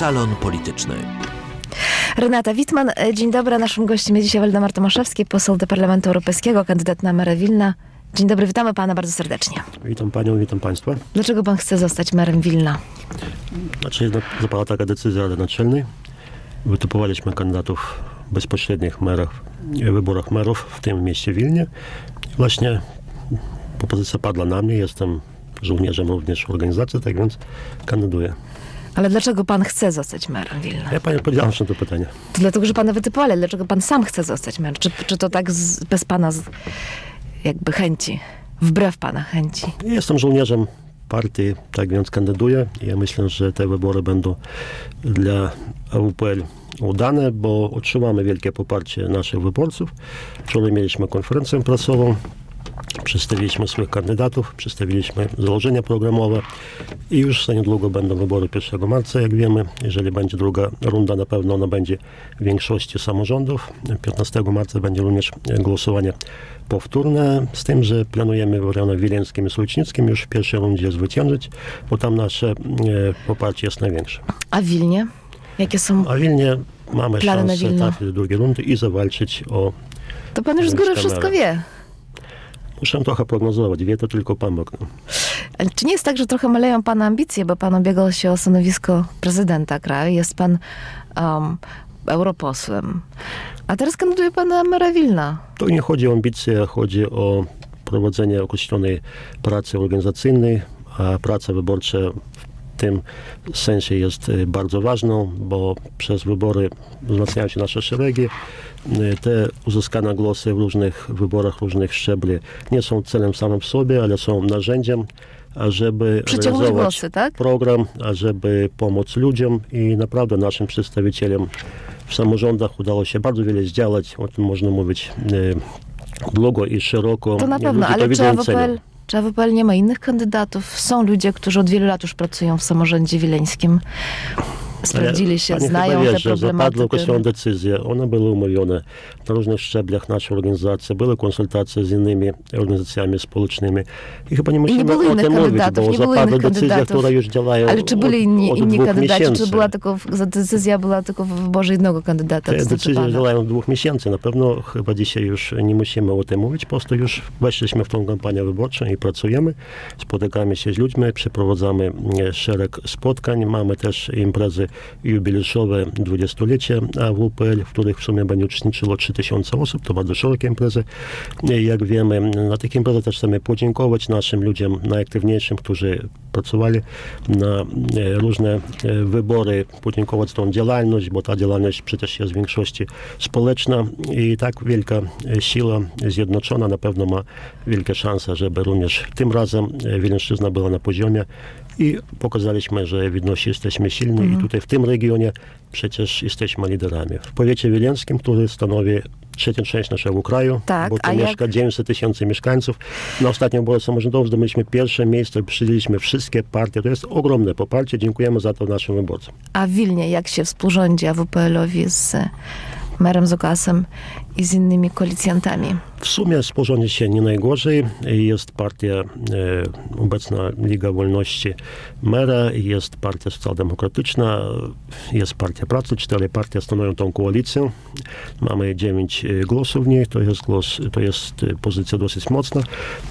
Salon Polityczny. Renata Witman, e, dzień dobry. Naszym gościem jest dzisiaj Waldemar Tomaszewski, poseł do Parlamentu Europejskiego, kandydat na merę Wilna. Dzień dobry, witamy pana bardzo serdecznie. Witam panią, witam państwa. Dlaczego pan chce zostać merem Wilna? Znaczy, zapadła taka decyzja Rady Naczelnej. Wytypowaliśmy kandydatów bezpośrednich merów, w wyborach merów w tym mieście Wilnie. I właśnie propozycja padła na mnie. Jestem żołnierzem również organizacji, tak więc kandyduję. Ale dlaczego pan chce zostać merem Wilna? Ja pani odpowiedziałem na to pytanie. To dlatego, że pana wytypowali. ale Dlaczego pan sam chce zostać merem? Czy, czy to tak z, bez pana z, jakby chęci? Wbrew pana chęci? Jestem żołnierzem partii, tak więc kandyduję. Ja myślę, że te wybory będą dla AWPL udane, bo otrzymamy wielkie poparcie naszych wyborców. Wczoraj mieliśmy konferencję prasową, przedstawiliśmy swoich kandydatów, przedstawiliśmy założenia programowe i już za niedługo będą wybory 1 marca, jak wiemy. Jeżeli będzie druga runda, na pewno ona będzie w większości samorządów. 15 marca będzie również głosowanie powtórne, z tym, że planujemy w rejonach wileńskim i sołecznickim już w pierwszej rundzie zwyciężyć, bo tam nasze e, poparcie jest największe. A w Wilnie? Jakie są... A w Wilnie mamy szansę trafić do drugiej rundy i zawalczyć o... To pan już z góry wszystko wie. Muszę trochę prognozować, wie to tylko Pan Bóg. no. Czy nie jest tak, że trochę maleją pana ambicje, bo pan ubiegał się o stanowisko prezydenta kraju, jest pan um, europosłem, a teraz kandyduje pan na mera Wilna. To nie chodzi o ambicje, chodzi o prowadzenie określonej pracy organizacyjnej, a praca wyborcza w tym sensie jest e, bardzo ważną, bo przez wybory wzmacniają się nasze szeregi. E, Te uzyskane głosy w różnych wyborach, różnych szczebli nie są celem samym w sobie, ale są narzędziem, ażeby realizować głosy, tak? program, ażeby pomóc ludziom i naprawdę naszym przedstawicielom w samorządach udało się bardzo wiele zdziałać. O tym można mówić e, długo i szeroko. To na pewno, ale czy. AWPL, czy AWPL nie ma innych kandydatów? Są ludzie, którzy od wielu lat już pracują w samorządzie wileńskim. Sprawdzili się, Pani znają chyba wie, te że zapadły problematyki. określone decyzje, one były umówione na różnych szczeblach naszej organizacji, były konsultacje z innymi organizacjami społecznymi i chyba nie musimy były o innych tym mówić, bo nie było decyzje, kandydatów. które już działają Ale czy byli od, inni, od inni dwóch kandydaci, miesięcy. czy była tylko, decyzja była tylko w wyborze jednego kandydata? Te decyzje działają od dwóch miesięcy. Na pewno chyba dzisiaj już nie musimy o tym mówić. Po prostu już weszliśmy w tą kampanię wyborczą i pracujemy. Spotykamy się z ludźmi, przeprowadzamy e, szereg spotkań. Mamy też imprezy jubileuszowe 20-lecie AWPL, w których w sumie będzie uczestniczyło 3000 osób. To bardzo szerokie imprezy. Jak wiemy, na tych imprezach też chcemy podziękować naszym ludziom najaktywniejszym, którzy pracowali na e, różne e, wybory, podziękować tą działalność, bo ta działalność przecież jest w większości społeczna i tak wielka e, siła zjednoczona na pewno ma wielkie szanse, żeby również tym razem Wileńszczyzna była na poziomie i pokazaliśmy, że w jedności jesteśmy silni i tutaj w tym regionie przecież jesteśmy liderami. W powiecie wileńskim, który stanowi trzecią część naszego kraju, Tak, bo tu jak- mieszka 900 tysięcy mieszkańców. Na ostatnim wyborze samorządowym zdobyliśmy pierwsze miejsce, przyjęliśmy wszystkie partie. To jest ogromne poparcie. Dziękujemy za to naszym wyborcom. A w Wilnie jak się współrządzi AWPL-owi z merem Zukasem i z innymi koalicjantami? W sumie sporządzi się nie najgorzej. Jest partia, e, obecna Liga Wolności Mera, jest partia socjaldemokratyczna, jest partia pracy. Cztery partie stanowią tą koalicję. Mamy dziewięć e, głosów w niej. To jest głos, to jest e, pozycja dosyć mocna.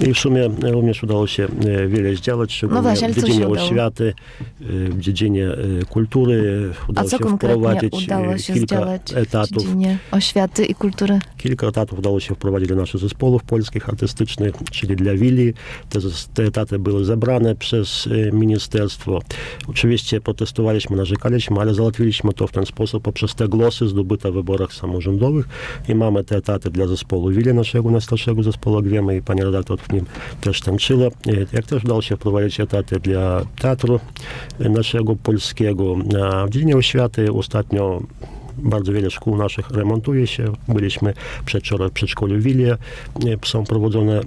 I w sumie również udało się e, wiele zdziałać, szczególnie No właśnie, w dziedzinie oświaty, e, w dziedzinie e, kultury. A Udało co się konkretnie wprowadzić e, udało się kilka zdziałać w etatów dziedzinie oświaty i kultury? Kilka etatów udało się wprowadzić do naszych zespołów polskich artystycznych, czyli dla Willi. Te, te etaty były zebrane przez e, ministerstwo. Oczywiście protestowaliśmy, narzekaliśmy, ale załatwiliśmy to w ten sposób poprzez te głosy zdobyte w wyborach samorządowych i mamy te etaty dla zespołu Willi, naszego najstarszego zespołu, jak wiemy, i pani redaktor w nim też tańczyła. E, Jak też udało się wprowadzić etaty dla teatru e, naszego polskiego. W dziedzinie oświaty ostatnio bardzo wiele szkół naszych remontuje się. Byliśmy przedwczoraj w przedszkolu Wilie. E, Są prowadzone e,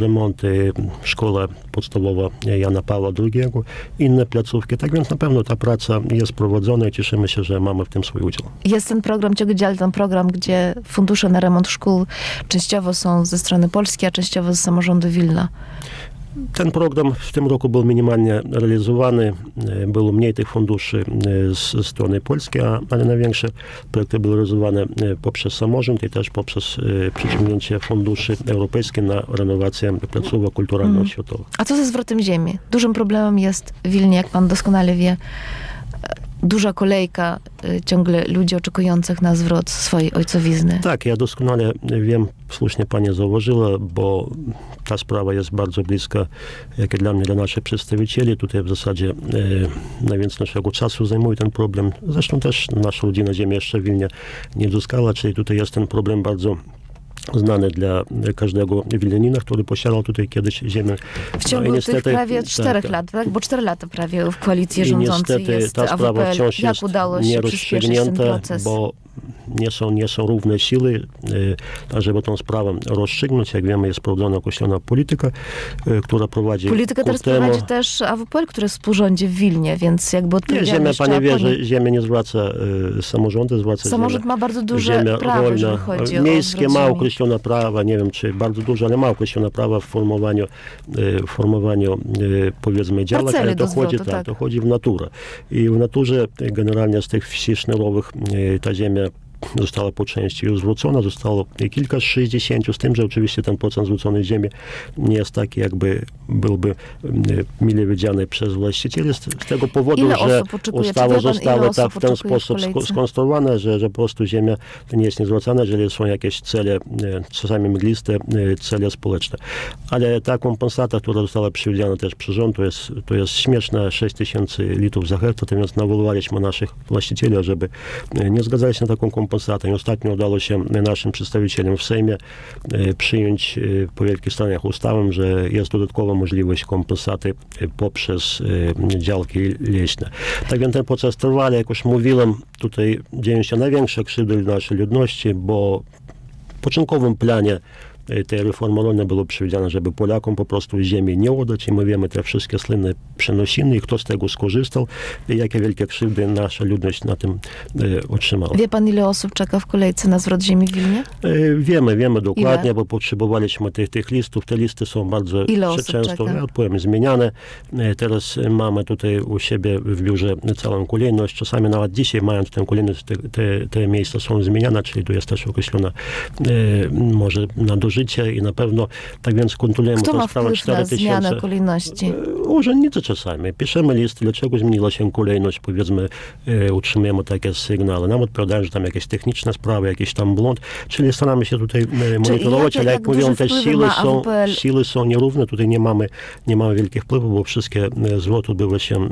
remonty. Szkoła podstawowa Jana Pawła II, inne placówki. Tak więc na pewno ta praca jest prowadzona i cieszymy się, że mamy w tym swój udział. Jest ten program, ciągle ten program, gdzie fundusze na remont szkół częściowo są ze strony Polski, a częściowo z samorządu Wilna. Ten program w tym roku był minimalnie realizowany. E, Było mniej tych funduszy e, z strony polskiej, ale największe projekty były realizowane e, poprzez samorząd i też poprzez przyciągnięcie funduszy europejskich na renowację placówek kulturalno-oświatowych. A co ze zwrotem ziemi? Dużym problemem jest w Wilnie, jak pan doskonale wie, duża kolejka, ciągle ludzi oczekujących na zwrot swojej ojcowizny. Tak, ja doskonale wiem, słusznie pani zauważyła, bo ta sprawa jest bardzo bliska, jak i dla mnie, dla naszych przedstawicieli. Tutaj w zasadzie e, najwięcej naszego czasu zajmuje ten problem. Zresztą też nasza rodzina ziemi jeszcze w Wilnie nie uzyskała, czyli tutaj jest ten problem bardzo znany dla każdego wilnianina, który posiadał tutaj kiedyś ziemię. W ciągu No i tych prawie tak, czterech tak. lat, tak? Bo cztery lata prawie w koalicji rządzącej niestety jest ta sprawa AWPL. wciąż Jak jest udało się przyspieszyć ten nierozstrzygnięta, proces? bo nie są, nie są równe siły, e, żeby tą sprawę rozstrzygnąć. Jak wiemy, jest prowadzona określona polityka, e, która prowadzi Politykę teraz temu... prowadzi też AWPL, który współrządzi w Wilnie, więc jakby Nie, odpowiedzialność ziemia, pani trzeba wie, że ziemię nie zwraca e, samorządy, zwraca Samorząd ziemia. ma bardzo duże ziemia prawo, rolna. jeżeli chodzi Miejskie ma określone prawa, nie wiem czy bardzo duże, ale ma określone prawa w formowaniu, w formowaniu powiedzmy Parcele ale to chodzi, zwrotu, tak, tak. to chodzi w naturę. I w naturze generalnie z tych wsi sznerowych ta ziemia została po części już zwrócona, zostało kilka z 60, z tym, że oczywiście ten procent zwróconej ziemi nie jest taki, jakby byłby e, mile widziany przez właścicieli, z, z tego powodu, Ile że zostały osób tak w ten w sposób sko- kolejce? skonstruowane, że, że po prostu ziemia nie jest niezwracana, jeżeli są jakieś cele, e, czasami mgliste, e, cele społeczne. Ale ta kompensata, która została przewidziana też przez rząd, to jest, to jest śmieszne, 6 tysięcy litrów za hektar, natomiast nawoływaliśmy naszych właścicieli, żeby e, nie zgadzali się na taką kompensatę. I ostatnio udało się naszym przedstawicielom w Sejmie e, przyjąć e, po wielkich stronach ustawę, że jest dodatkowa możliwość kompensaty e, poprzez działki leśne. Tak więc ten proces trwa, ale jak już mówiłem, tutaj dzieją się największe krzywdy naszej ludności, bo w początkowym planie e, tej reformy rolnej było przewidziane, żeby Polakom po prostu ziemi nie oddać i my wiemy te wszystkie słynne przenosiny i kto z tego skorzystał i jakie wielkie krzywdy nasza ludność na tym e, otrzymała. Wie pan, ile osób czeka w kolejce na zwrot ziemi w Wilnie? E, Wiemy, wiemy dokładnie, Ile? bo potrzebowaliśmy tych, tych listów. Te listy są bardzo Ile prze- osób często, czeka? ja odpowiem, zmieniane. E, Teraz mamy tutaj u siebie w biurze całą kolejność. Czasami nawet dzisiaj, mając tę kolejność, te, te, te miejsca są zmieniane, czyli tu jest też określone e, może nadużycie i na pewno, tak więc kontrolujemy Kto tę ma sprawę wpływ na 4000. zmianę kolejności? E, Urzędnicy czasami. Piszemy listy, dlaczego zmieniła się kolejność, powiedzmy, e, utrzymujemy takie sygnały. Nam odpowiadają, że tam jakieś techniczne sprawy, jakiś tam błąd, czyli staramy się tutaj e, monitorować, jakie- ale jak jak mówią, te siły są, siły są nierówne, tutaj nie mamy, nie mamy wielkich wpływów, bo wszystkie zwroty odbyły się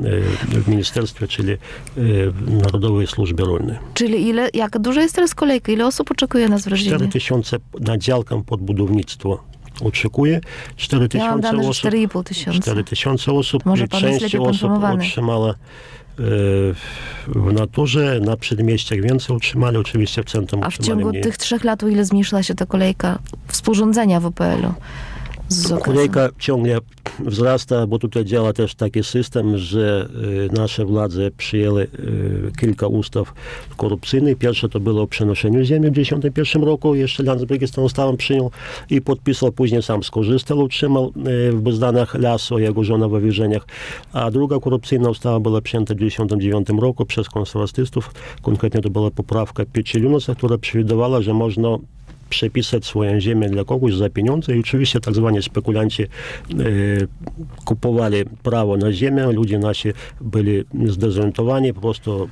w ministerstwie, czyli w Narodowej Służbie Rolnej. Czyli ile, jak duża jest teraz kolejka? Ile osób oczekuje na zwrot 4 ziemi? tysiące na działkę pod budownictwo oczekuje, 4 Ja mam tysiące osób. 4,5 tysiąca. 4 tysiące osób Może pan jest część osób otrzymała e, w naturze, na przedmieściach więcej otrzymali, oczywiście w centrum A w ciągu mniej. tych trzech lat, o ile zmniejszyła się ta kolejka współrządzenia? Z okresem? Kolejka ciągle wzrasta, bo tutaj działa też taki system, że e, nasze władze przyjęły e, kilka ustaw korupcyjnych. Pierwsze to było o przenoszeniu ziemi w 1991 roku. Jeszcze Landsbergis tę ustawę przyjął i podpisał, później sam skorzystał, utrzymał e, w Bezdanach lasu, jego żona w Awierzeniach. A druga korupcyjna ustawa była przyjęta w 1999 roku przez konserwatystów. Konkretnie to była poprawka Pieczeliunosa, która przewidywała, że można przepisać swoją ziemię dla kogoś za pieniądze. I oczywiście tak zwani spekulanci e, kupowali prawo na ziemię, ludzie nasi byli zdezorientowani, po prostu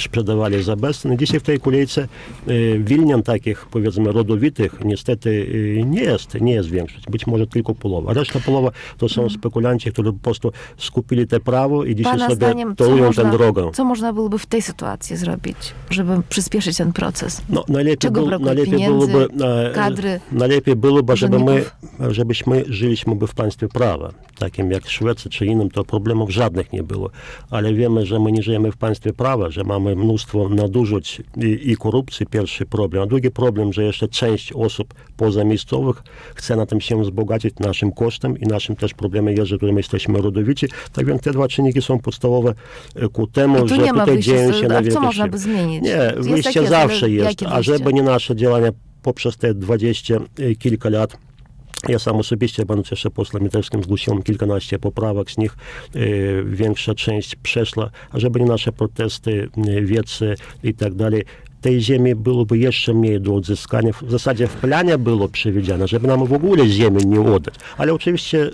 sprzedawali za bezcen. Dzisiaj w tej kolejce e, Wilnian takich, powiedzmy, rodowitych niestety e, nie jest, nie jest większość, być może tylko połowa. Reszta połowa to są spekulanci, którzy po prostu skupili te prawo i dzisiaj Pana sobie zdaniem, można, tę drogę. co można byłoby w tej sytuacji zrobić, żeby przyspieszyć ten proces? No, najlepiej, Czego był, najlepiej Pieniędzy, byłoby, e, kadry, najlepiej byłoby, żeby my, żebyśmy żyliśmy by w państwie prawa, takim jak Szwecja czy innym, to problemów żadnych nie było. Ale wiemy, że my nie żyjemy w państwie prawa, że mamy mnóstwo nadużyć i, i korupcji, pierwszy problem. A drugi problem, że jeszcze część osób pozamiejscowych chce na tym się wzbogacić naszym kosztem i naszym też problemem jest, że my jesteśmy rodowici. Tak więc te dwa czynniki są podstawowe e, ku temu, tu że nie tutaj dzieją się a największe co można by zmienić? Nie, wyjście jest, zawsze jest, a żeby nie nasze działania poprzez te 20 kilka lat Ja sam osobiście, będąc jeszcze posłem litewskim, zgłosiłem kilkanaście poprawek, z nich e, większa część przeszła, a żeby nie nasze protesty, e, wiece i tak dalej, tej ziemi byłoby jeszcze mniej do odzyskania. W zasadzie w planie było przewidziane, żeby nam w ogóle ziemi nie oddać. Ale oczywiście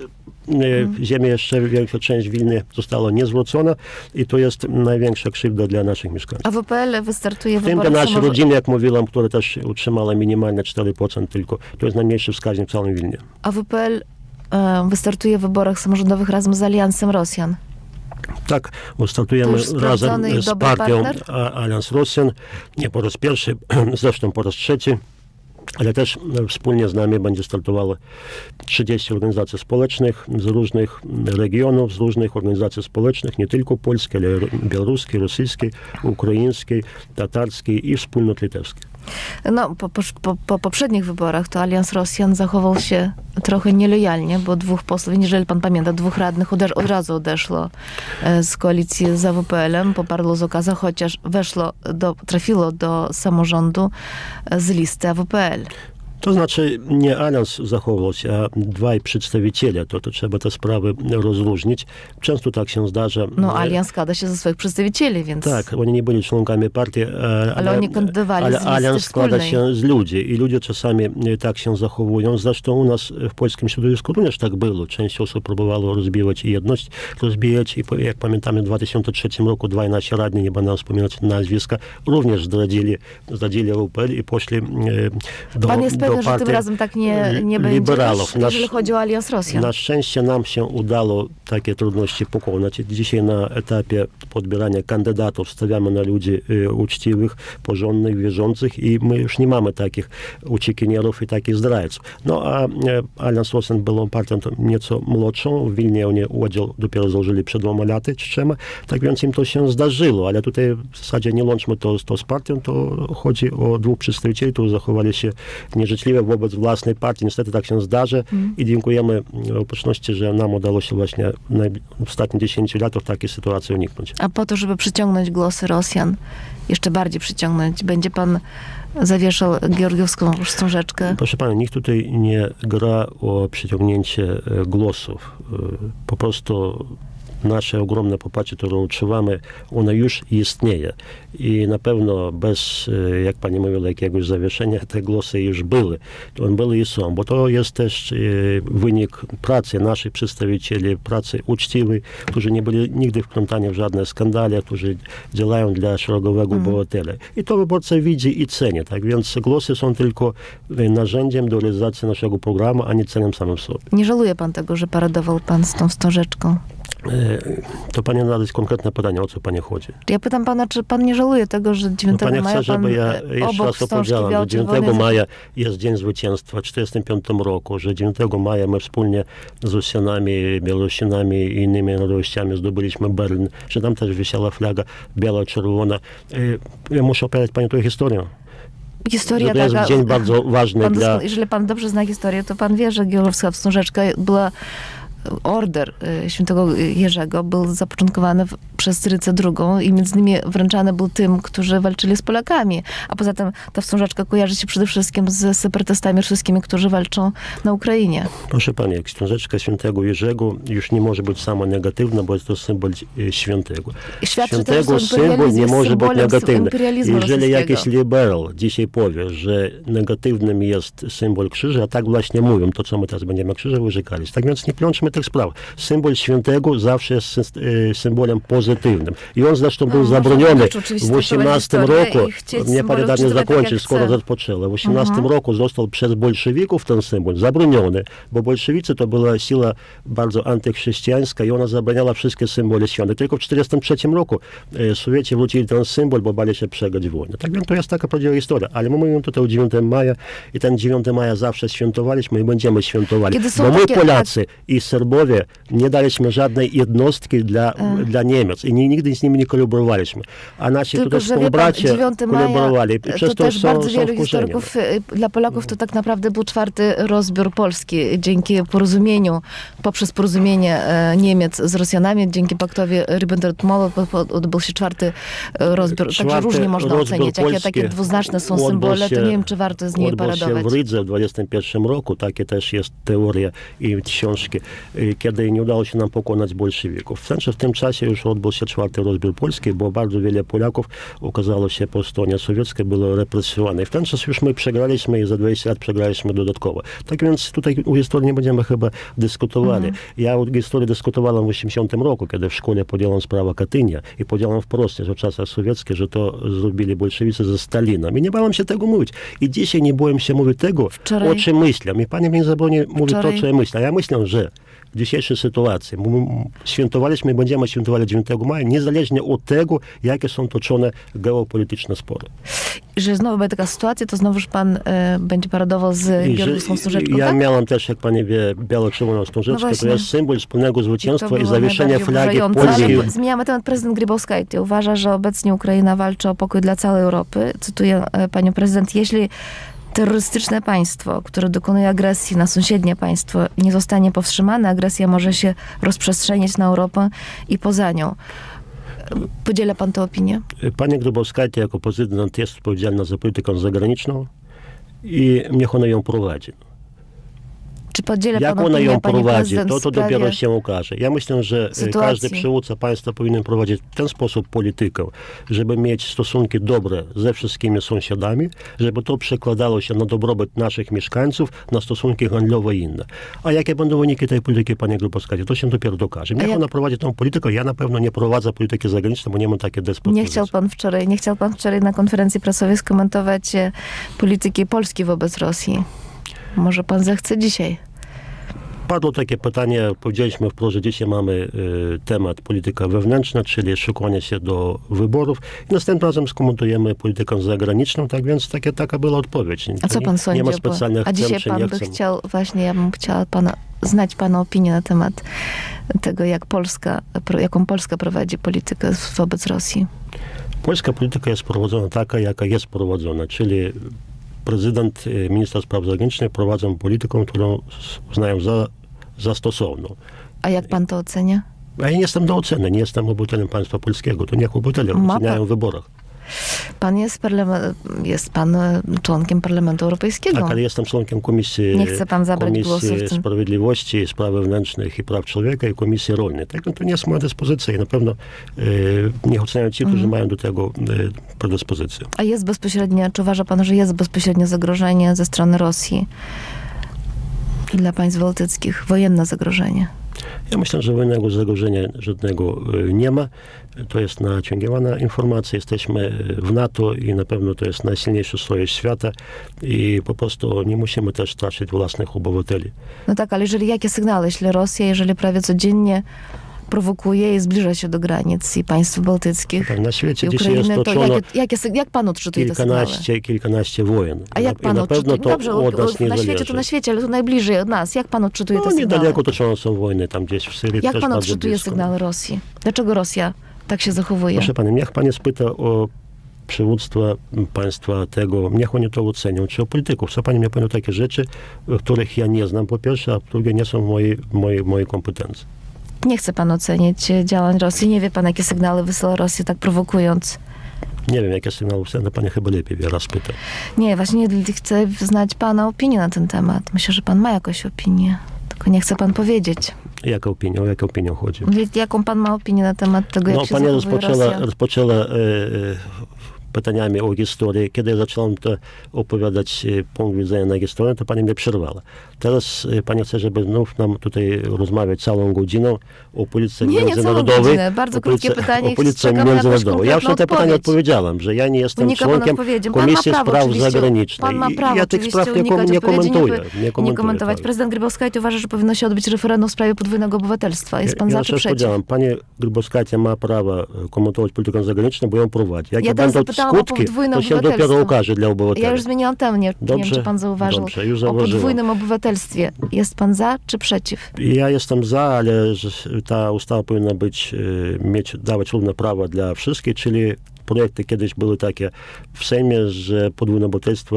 e, ziemia jeszcze większa część Wilny została niezwrócona i to jest największa krzywda dla naszych mieszkańców. A WPL wystartuje w tym te wyborach nasze samorząd- rodziny, jak mówiłam, które też utrzymała minimalnie 4% tylko, to jest najmniejszy wskaźnik w całym Wilnie. A WPL e, wystartuje w wyborach samorządowych razem z Aliansem Rosjan. Tak, bo To startujemy już sprawdzony razem z partią partner? Allianz Rosjan, nie po raz pierwszy, zresztą po raz trzeci, ale też e, wspólnie z nami będzie startowało 30 organizacji społecznych z różnych regionów, z różnych organizacji społecznych, nie tylko polskiej, ale białoruskiej, rosyjskiej, ukraińskiej, tatarskiej i wspólnot litewskiej. No, po, po, po, po poprzednich wyborach to Alians Rosjan zachował się trochę nielojalnie, bo dwóch posłów, jeżeli pan pamięta, dwóch radnych od razu odeszło e, z koalicji za WPL-em, poparło z okaza, chociaż weszło do, trafiło do samorządu e, z listy AWPL. To znaczy nie Allianz zachował się, a dwaj przedstawiciele, to, to trzeba te sprawy rozróżnić. Często tak się zdarza. No, E, Alians składa się ze swoich przedstawicieli, więc... Tak, oni nie byli członkami partii, e, Ale oni kandydowali ale z Allianz składa wspólnej. się z ludzi i ludzie czasami e, tak się zachowują. Zresztą u nas w polskim środowisku również tak było. Część osób próbowało rozbijać jedność, rozbijać i jak pamiętamy w 2003 roku dwaj nasi radni, nie będę wspominać nazwiska, również zdradzili, zdradzili UPL i poszli do, Pan jest do pewien, że tym razem tak nie, nie będzie, liberałów. też, jeżeli chodzi o Alians Rosjan. na szczęście nam się udało takie trudności pokonać. Dzisiaj na etapie podbierania kandydatów stawiamy na ludzi y, uczciwych, porządnych, wierzących i my już nie mamy takich uciekinierów i takich zdrajców. No a e, Allianz Rosjan był partią nieco młodszą. W Wilnie oni oddział dopiero założyli przed dwoma laty czy trzema, tak więc im to się zdarzyło, ale tutaj w zasadzie nie łączmy to, to z partią, to chodzi o dwóch przedstawicieli, którzy zachowali się nieżyczliwie wobec własnej partii. Niestety tak się zdarza i dziękujemy e, opatrzności, że nam udało się właśnie w ostatnich 10 latach takiej sytuacji uniknąć. A po to, żeby przyciągnąć głosy Rosjan, jeszcze bardziej przyciągnąć, będzie pan zawieszał georgiowską wstążeczkę. Proszę Pana, nikt tutaj nie gra o przyciągnięcie e, głosów. E, Po prostu nasze ogromne poparcie, które utrzymamy, ono już istnieje. I na pewno bez, e, jak Pani mówiła, jakiegoś zawieszenia, te głosy już były. One były i są, bo to jest też e, wynik pracy naszych przedstawicieli, pracy uczciwej, którzy nie byli nigdy wplątani w żadne skandale, którzy działają dla szeregowego obywatela. I to wyborca widzi i ceni. Tak więc głosy są tylko e, narzędziem do realizacji naszego programu, a nie celem samym sobie. Nie żałuje pan tego, że paradował pan z tą wstążeczką? E, To Pani zadać konkretne pytanie, o co Pani chodzi. Ja pytam pana, czy pan nie żałuje tego, że 9 No, Pani maja chce, pan żeby ja e, jeszcze raz wstążki opowiedziałem, że białej 9 czerwonej maja jest Dzień Zwycięstwa w 1945 roku, że 9 maja my wspólnie z Rosjanami, Białorusinami i innymi narodowościami zdobyliśmy Berlin, że tam też wisiała flaga biała-czerwona. E, Ja muszę opowiadać Pani tę historię. Historia to jest taka... dzień bardzo ważny Pan dla... Jeżeli pan dobrze zna historię, to pan wie, że georgiowska wstążeczka była order y, świętego Jerzego był zapoczątkowany przez Rycę II i między innymi wręczany był tym, którzy walczyli z Polakami. A poza tym ta wstążeczka kojarzy się przede wszystkim z separatystami wszystkimi, którzy walczą na Ukrainie. Proszę Pani, jak książeczka świętego Jerzego już nie może być sama negatywna, bo jest to symbol e, świętego. Świadczy Świętego symbol nie może być negatywny. Jeżeli jakiś liberał dzisiaj powie, że negatywnym jest symbol krzyża, a tak właśnie mówią, to co my teraz będziemy krzyża wyrzekali. Tak więc nie plączmy tych spraw. Symbol świętego zawsze jest e, symbolem pozytywnym. I on zresztą był No, zabroniony oczywiście w 18 historię roku. nie czytać tak, zakończyć, skoro chce. rozpoczęła. W 18 roku został przez bolszewików ten symbol zabroniony, bo bolszewicy to była siła bardzo antychrześcijańska i ona zabraniała wszystkie symbole świąt. Tylko w 1943 roku e, Sowieci wrócili ten symbol, bo bali się przegrać wojnę. Tak więc to jest taka prawdziwa historia. Ale my mówimy tutaj o 9 maja i ten 9 maja zawsze świętowaliśmy i będziemy świętowali. Kiedy są Bo my takie- Polacy i z Lwowie nie daliśmy żadnej jednostki dla, dla Niemiec i ni- nigdy z nimi nie kolaborowaliśmy. A nasi Tylko, tutaj współbracia 9 maja, kolaborowali i to przez to też są, bardzo są wielu historyków, y, dla Polaków to tak naprawdę był czwarty rozbiór Polski. Dzięki porozumieniu, poprzez porozumienie e, Niemiec z Rosjanami, dzięki paktowi po- odbył się czwarty e, rozbiór. Także Czwarty różnie można oceniać. Jakie takie dwuznaczne są symbole, to się- nie wiem, czy warto z nimi odbył się paradować. w Rydze w 21 roku, takie też jest teoria i książki, kiedy nie udało się nam pokonać bolszewików. W sensie w tym czasie już odbył się czwarty rozbiór Polski, bo bardzo wiele Polaków okazało się po stronie sowieckiej, było represjowane. I w ten czas już my przegraliśmy i za 20 lat przegraliśmy dodatkowo. Tak więc tutaj o historii nie będziemy chyba dyskutowali. Ja o historii dyskutowałem w 80 roku, kiedy w szkole podjąłem sprawę Katynia i podjąłem wprost, że w czasach sowieckich, że to zrobili bolszewicy ze Stalinem. I nie bałem się tego mówić. I dzisiaj nie byłem się mówić tego, Wczoraj- o czym myślę. I pani mi zabroni mówić to, Wczoraj- co ja myślę. A ja myślę, że w dzisiejszej sytuacji świętowaliśmy i będziemy świętowali 9 maja, niezależnie od tego, jakie są toczone geopolityczne spory. Że znowu będzie taka sytuacja, to znowuż pan e, będzie paradował z I Georguską Stążeczką, ja tak? miałem też, jak pani wie, biało-czerwoną wstążeczkę, to właśnie. jest symbol wspólnego zwycięstwa i było zawieszenia flagi. Polski. Ale zmieniamy temat. Prezydent Grybauskajty uważa, że obecnie Ukraina walczy o pokój dla całej Europy. Cytuję e, panią prezydent. Jeśli terrorystyczne państwo, które dokonuje agresji na sąsiednie państwo, nie zostanie powstrzymane, agresja może się rozprzestrzeniać na Europę i poza nią. Podziela pan tę opinię? Pani Grybowskajta jako prezydent jest odpowiedzialna za politykę zagraniczną i niech ona ją prowadzi. Czy podziela Jak pan ona opinię, ją prowadzi, prezydent, to, w to sprawie- dopiero się okaże. Ja myślę, że e, sytuacji? każdy przywódca państwa powinien prowadzić w ten sposób politykę, żeby mieć stosunki dobre ze wszystkimi sąsiadami, żeby to przekładało się na dobrobyt naszych mieszkańców, na stosunki handlowe i inne. A jakie będą wyniki tej polityki, panie Grupowskadzie, to się dopiero dokaże. Niech jak- ona prowadzi tą politykę, ja na pewno nie prowadzę polityki zagranicznej, bo nie mam takiej Nie dyspozycji. chciał pan wczoraj, nie chciał pan wczoraj na konferencji prasowej skomentować e, polityki Polski wobec Rosji. Może pan zechce dzisiaj? Padło takie pytanie, powiedzieliśmy wprost, że dzisiaj mamy y, temat polityka wewnętrzna, czyli szykanie się do wyborów i następnym razem skomentujemy politykę zagraniczną, tak więc takie, taka była odpowiedź. A co pan sądzi? Nie ma specjalnych A dzisiaj pan by chcę. chciał, właśnie ja bym chciała pana, znać pana opinię na temat tego, jak Polska, jaką Polska prowadzi politykę wobec Rosji. Polska polityka jest prowadzona taka, jaka jest prowadzona, czyli prezydent, y, minister spraw zagranicznych prowadzą politykę, którą uznają za, za stosowną. A jak pan to ocenia? A ja nie jestem do oceny, nie jestem obywatelem państwa polskiego, to niech obywatele Ma oceniają pan- w wyborach. Pan jest, jest pan e, członkiem Parlamentu Europejskiego. Tak, ale jestem członkiem Komisji, Nie chce pan zabrać komisji głosu w tym- Sprawiedliwości, Spraw Wewnętrznych i Praw Człowieka i Komisji Rolnej. Tak, no to nie jest moja dyspozycja i na pewno e, niech oceniają ci, Mhm. którzy mają do tego e, predyspozycję. A jest bezpośrednie, czy uważa pan, że jest bezpośrednie zagrożenie ze strony Rosji dla państw bałtyckich? Wojenne zagrożenie. Ja myślę, że wojennego zagrożenia żadnego e, nie ma. To jest naciągana informacja. Jesteśmy e, w NATO i na pewno to jest najsilniejszy sojusz świata i po prostu nie musimy też straszyć własnych obywateli. No tak, ale jeżeli jakie sygnały, jeśli Rosja, jeżeli prawie codziennie prowokuje i zbliża się do granic i państw bałtyckich Tak, na świecie i dzisiaj jest to jakie, jakie, jak pan odczytuje te sygnały? kilkanaście, kilkanaście wojen. A jak pan odczytuje? to Dobrze, od nas na świecie zależy. to na świecie, ale tu najbliżej od nas. Jak pan odczytuje No te sygnały? niedaleko toczone są wojny, tam gdzieś w Syrii Jak pan odczytuje sygnały Rosji? Dlaczego Rosja tak się zachowuje? Proszę pani, niech pani spyta o przywództwa państwa tego, niech oni to ocenią, czy o polityków. Co pani mnie powiem takie rzeczy, których ja nie znam po pierwsze, a po drugie nie są w mojej, mojej, mojej kompetencji. Nie chce pan ocenić e, działań Rosji. Nie wie pan, jakie sygnały wysyła Rosja, tak prowokując. Nie wiem, jakie sygnały wstępne, pani chyba lepiej wie, raz pyta. Nie, właśnie chcę znać pana opinię na ten temat. Myślę, że pan ma jakąś opinię. Tylko nie chce pan powiedzieć. Jaka opinia, o jaką opinię chodzi? Jaką pan ma opinię na temat tego, jak No, się pani rozpoczęła, Rosja? rozpoczęła e, e, pytaniami o historii. Kiedy ja zacząłem to opowiadać e, punkt widzenia na historię, to pani mnie przerwała. Teraz e, pani chce, żeby znów nam tutaj rozmawiać całą godzinę o policji Nie, nie międzynarodowej. godzinę. Bardzo krótkie pytanie O policji międzynarodowej. Ja już na te odpowiedź. odpowiedziałem, że ja nie jestem Unika członkiem Komisji prawo Spraw Zagranicznych. Pan ma prawo ja tych spraw nie, nie komentuję. nie, Nie, komentuję komentować. tak. Prezydent Grybauskajty uważa, że powinno się odbyć referendum w sprawie podwójnego obywatelstwa. Jest pan ja za już czy przeciw? pani Grybowskaja ma prawo komentować politykę zagraniczną, bo ją prowadzi. Jak Ja ja, będę zapytałam o skutki podwójne to się dopiero ukaże dla obywateli. Ja już zmieniłam temat, nie, nie wiem, Dobrze, czy pan zauważył. dobrze, już o zauważyłem. podwójnym obywatelstwie. Jest pan za czy przeciw? Ja jestem za, ale że ta ustawa powinna być, e, mieć, dawać równe prawa dla wszystkich, czyli projekty kiedyś były takie w Sejmie, że podwójne obywatelstwo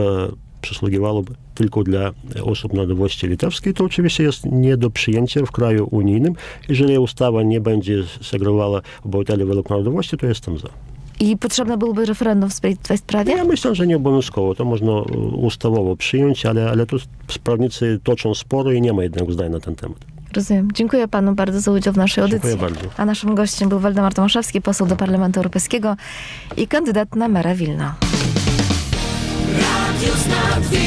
przysługiwałoby tylko dla osób narodowości litewskiej, to oczywiście jest nie do przyjęcia w kraju unijnym. Jeżeli ustawa nie będzie segregowała obywateli według narodowości, to jestem za. I potrzebne byłoby referendum w tej sprawie? Ja myślę, że nie obowiązkowo. To można e, ustawowo przyjąć, ale, ale tu prawnicy toczą spory i nie ma jednego zdania na ten temat. Rozumiem. Dziękuję panu bardzo za udział w naszej audycji. Dziękuję bardzo. A naszym gościem był Waldemar Tomaszewski, poseł do Parlamentu Europejskiego i kandydat na mera Wilna. Radio.